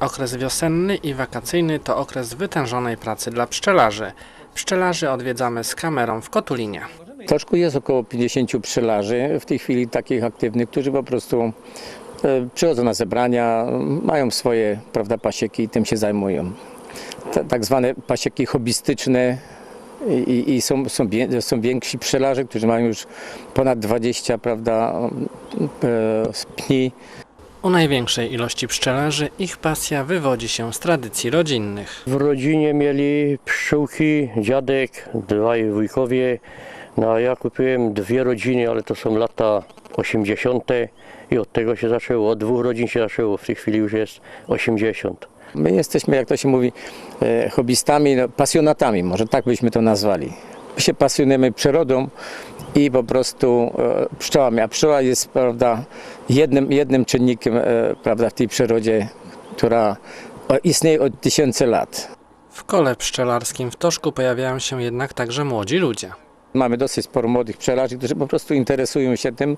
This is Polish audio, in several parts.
Okres wiosenny i wakacyjny to okres wytężonej pracy dla pszczelarzy. Pszczelarzy odwiedzamy z kamerą w Kotulinie. W Toszku jest około 50 pszczelarzy w tej chwili takich aktywnych, którzy po prostu e, przychodzą na zebrania, mają swoje prawda, pasieki i tym się zajmują. Ta- Tak zwane pasieki hobbystyczne i, i- są, są, są więksi pszczelarze, którzy mają już ponad 20 prawda, e, pni. U największej ilości pszczelarzy ich pasja wywodzi się z tradycji rodzinnych. W rodzinie mieli pszczółki, dziadek, dwaj wujkowie. No a ja kupiłem dwie rodziny, ale to są lata 80. i od tego się zaczęło, od dwóch rodzin się zaczęło, w tej chwili już jest 80. My jesteśmy, jak to się mówi, e, hobbystami, no, pasjonatami, może tak byśmy to nazwali. My się pasjonujemy przyrodą i po prostu e, pszczołami, a pszczoła jest, prawda, jednym, jednym czynnikiem, e, prawda, w tej przyrodzie, która istnieje od tysięcy lat. W kole pszczelarskim w Toszku pojawiają się jednak także młodzi ludzie. Mamy dosyć sporo młodych pszczelarzy, którzy po prostu interesują się tym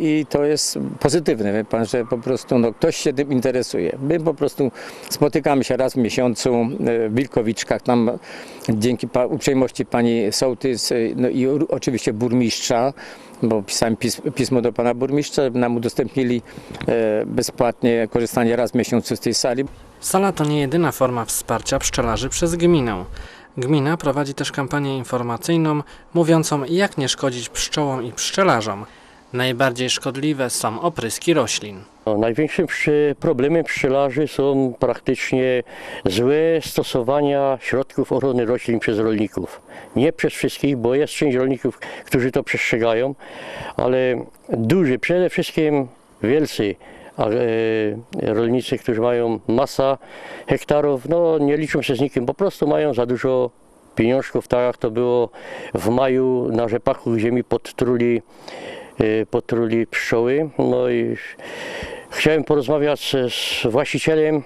i to jest pozytywne, wie pan, że po prostu no, ktoś się tym interesuje. My po prostu spotykamy się raz w miesiącu e, w Wilkowiczkach, tam dzięki uprzejmości pani sołtys e, no i oczywiście burmistrza, bo pisałem pis, pismo do pana burmistrza, nam udostępnili bezpłatnie korzystanie raz w miesiącu z tej sali. Sala to nie jedyna forma wsparcia pszczelarzy przez gminę. Gmina prowadzi też kampanię informacyjną mówiącą jak nie szkodzić pszczołom i pszczelarzom. Najbardziej szkodliwe są opryski roślin. No, największym przy- problemem pszczelarzy są praktycznie złe stosowania środków ochrony roślin przez rolników. Nie przez wszystkich, bo jest część rolników, którzy to przestrzegają, ale duży, przede wszystkim wielcy a, e, rolnicy, którzy mają masa hektarów, no nie liczą się z nikim, po prostu mają za dużo pieniążków, tak jak to było w maju na rzepaku, gdzie mi podtruli, e, podtruli pszczoły. No i Chciałem porozmawiać z, właścicielem,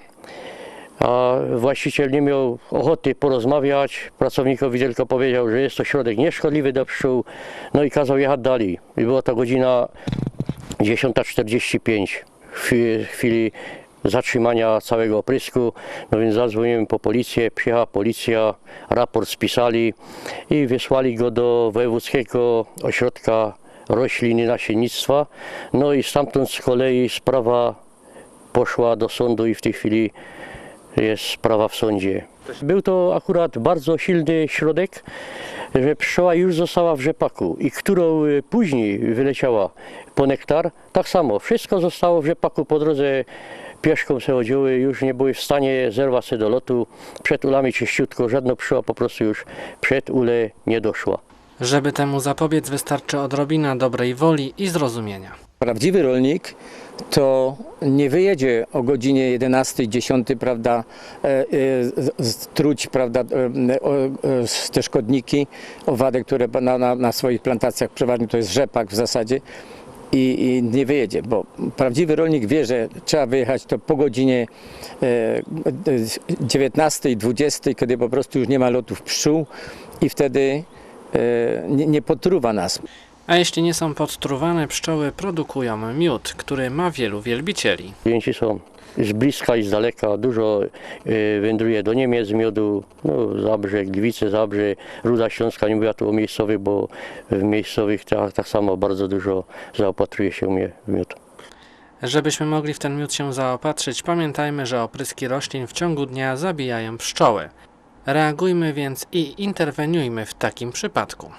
a właściciel nie miał ochoty porozmawiać. Pracownikowi tylko powiedział, że jest to środek nieszkodliwy dla pszczół, no i kazał jechać dalej. I była to godzina 10.45 w chwili zatrzymania całego oprysku. No więc zadzwoniłem po policję, przyjechała policja, raport spisali i wysłali go do Wojewódzkiego Ośrodka Roślin i Nasiennictwa. No i stamtąd z kolei sprawa poszła do sądu i w tej chwili jest sprawa w sądzie. Był to akurat bardzo silny środek, że pszczoła już została w rzepaku i którą y, później wyleciała po nektar, tak samo, wszystko zostało w rzepaku po drodze pieszką se chodziły, już nie były w stanie zerwać się do lotu, przed ulami czyściutko, żadna pszczoła po prostu już przed ule nie doszła. Żeby temu zapobiec wystarczy odrobina dobrej woli i zrozumienia. Prawdziwy rolnik to nie wyjedzie o godzinie 11, 10, prawda, e, e, truć, prawda, e, te szkodniki, owady, które na, na, na swoich plantacjach przeważnie to jest rzepak w zasadzie i, i nie wyjedzie, bo prawdziwy rolnik wie, że trzeba wyjechać to po godzinie e, 19, 20, kiedy po prostu już nie ma lotów pszczół i wtedy nie, nie potruwa nas. A jeśli nie są podtruwane, pszczoły produkują miód, który ma wielu wielbicieli. Klienci są z bliska i z daleka, dużo y, wędruje do Niemiec z miodu, no, Zabrze, Gliwice, Zabrze, Ruda Śląska, nie mówię tu o miejscowych, bo w miejscowych tak, tak samo bardzo dużo zaopatruje się mnie w miód. Żebyśmy mogli w ten miód się zaopatrzyć, pamiętajmy, że opryski roślin w ciągu dnia zabijają pszczoły. Reagujmy więc i interweniujmy w takim przypadku.